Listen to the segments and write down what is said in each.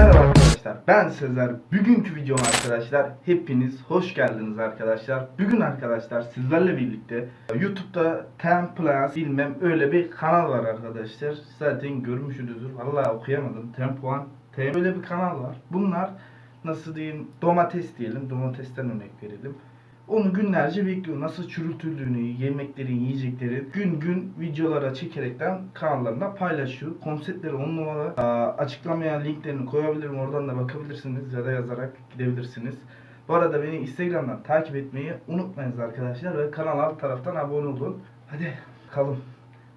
Merhaba arkadaşlar ben Sezer. Bugünkü videom arkadaşlar hepiniz hoş geldiniz arkadaşlar. Bugün arkadaşlar sizlerle birlikte YouTube'da Ten Plus bilmem öyle bir kanal var arkadaşlar. Zaten görmüşsünüzdür. Vallahi okuyamadım. Ten Puan T öyle bir kanal var. Bunlar nasıl diyeyim domates diyelim. Domatesten örnek verelim. Onu günlerce bekliyor. Nasıl çürütüldüğünü, yemeklerin, yiyeceklerin gün gün videolara çekerekten kanallarında paylaşıyor. Konseptleri on numara. Açıklamaya linklerini koyabilirim. Oradan da bakabilirsiniz ya da yazarak gidebilirsiniz. Bu arada beni Instagram'dan takip etmeyi unutmayınız arkadaşlar ve kanala alt taraftan abone olun. Hadi bakalım.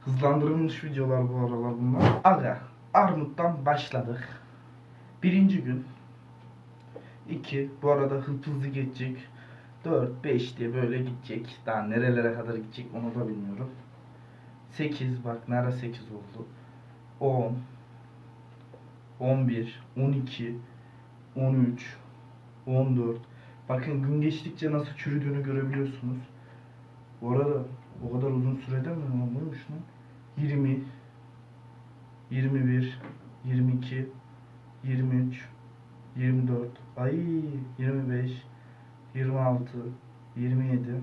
Hızlandırılmış videolar bu aralar bunlar. Aga, Armut'tan başladık. Birinci gün. 2. Bu arada hızlı geçecek. 4, 5 diye böyle gidecek. Daha nerelere kadar gidecek onu da bilmiyorum. 8 bak nere 8 oldu. 10 11 12 13 14 Bakın gün geçtikçe nasıl çürüdüğünü görebiliyorsunuz. Bu arada o kadar uzun sürede mi olmuş lan? 20 21 22 23 24 ay 25 26 27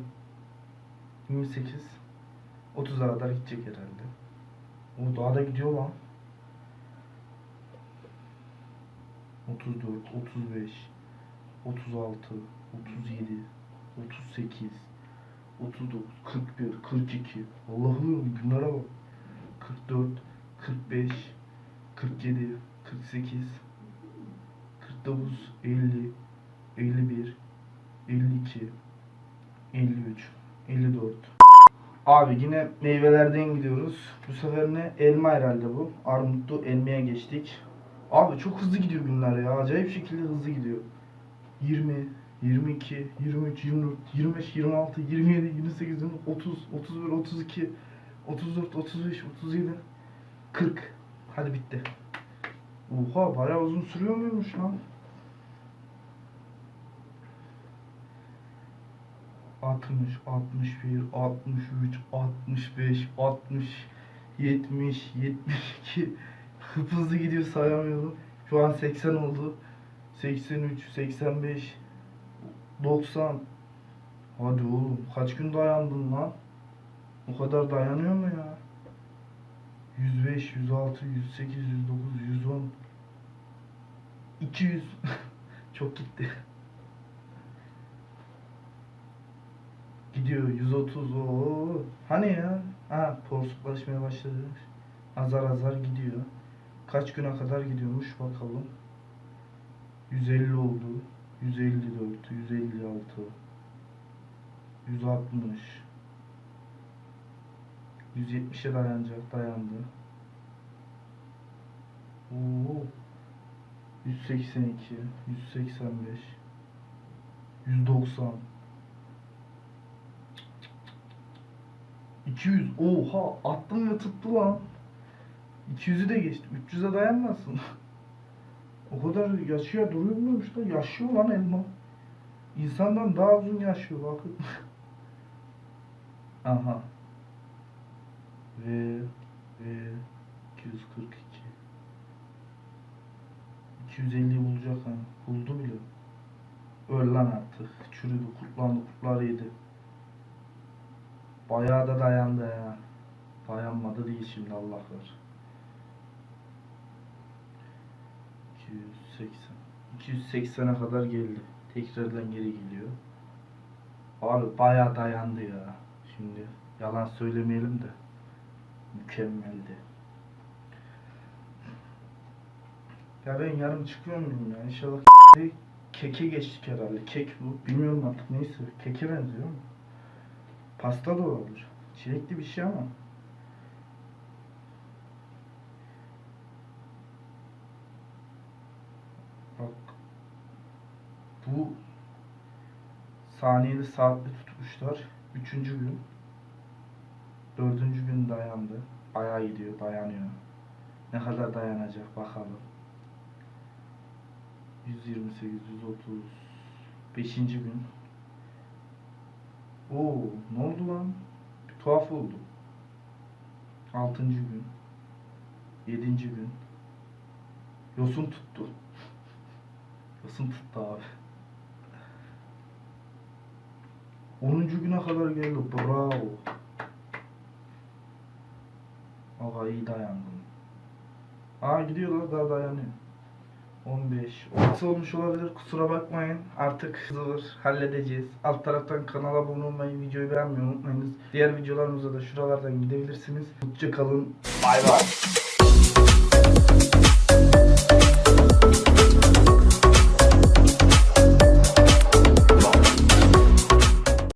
28 30'a kadar gidecek herhalde. O daha da gidiyor lan. 34 35 36 37 38 39 41 42 Allah'ım günlere bak. 44 45 47 48 49 50 51 52 53 54 Abi yine meyvelerden gidiyoruz. Bu sefer ne? Elma herhalde bu. Armutlu elmaya geçtik. Abi çok hızlı gidiyor günler ya. Acayip şekilde hızlı gidiyor. 20, 22, 23, 24, 25, 26, 27, 28, 30, 31, 32, 34, 35, 37, 40. Hadi bitti. Oha bayağı uzun sürüyor muymuş lan? 60, 61, 63, 65, 60, 70, 72 Hıp hızlı gidiyor sayamıyorum. Şu an 80 oldu. 83, 85, 90 Hadi oğlum kaç gün dayandın lan? O kadar dayanıyor mu ya? 105, 106, 108, 109, 110 200 Çok gitti. Gidiyor 130 o. Hani ya? Ha porsuklaşmaya başladı. Azar azar gidiyor. Kaç güne kadar gidiyormuş bakalım. 150 oldu. 154, 156, 160, 170'e dayanacak, dayandı. Oo. 182, 185, 190, 200. Oha attım ve tuttu lan. 200'ü de geçti. 300'e dayanmasın. o kadar yaşıyor duruyor muymuş da yaşıyor lan elma. İnsandan daha uzun yaşıyor bakın. Aha. Ve ve 242 250 bulacak ha. Buldu bile. Öl lan artık. Çürüdü, kurtlandı, kurtlar yedi. Bayağı da dayandı ya. Dayanmadı değil şimdi Allah var. 280. 280'e kadar geldi. Tekrardan geri gidiyor. Abi bayağı dayandı ya. Şimdi yalan söylemeyelim de. Mükemmeldi. Ya ben yarın çıkıyor muyum ya? İnşallah keke geçtik herhalde. Kek bu. Bilmiyorum artık neyse. Keke benziyor mu? Pasta da olabilir. Çilekli bir şey ama. Bak. Bu saniyeli saatli tutmuşlar. Üçüncü gün. Dördüncü gün dayandı. Bayağı gidiyor, dayanıyor. Ne kadar dayanacak bakalım. 128, 130. Beşinci gün. Oo, ne oldu lan? Bir tuhaf oldu. Altıncı gün. Yedinci gün. Yosun tuttu. Nefesim tuttu abi. 10. güne kadar geldi. Bravo. Aga iyi dayandım. Aa gidiyorlar daha dayanıyor. 15. Orası olmuş olabilir kusura bakmayın. Artık zıvır halledeceğiz. Alt taraftan kanala abone olmayı, videoyu beğenmeyi unutmayınız. Diğer videolarımıza da şuralardan gidebilirsiniz. Hoşça kalın. Bay bay.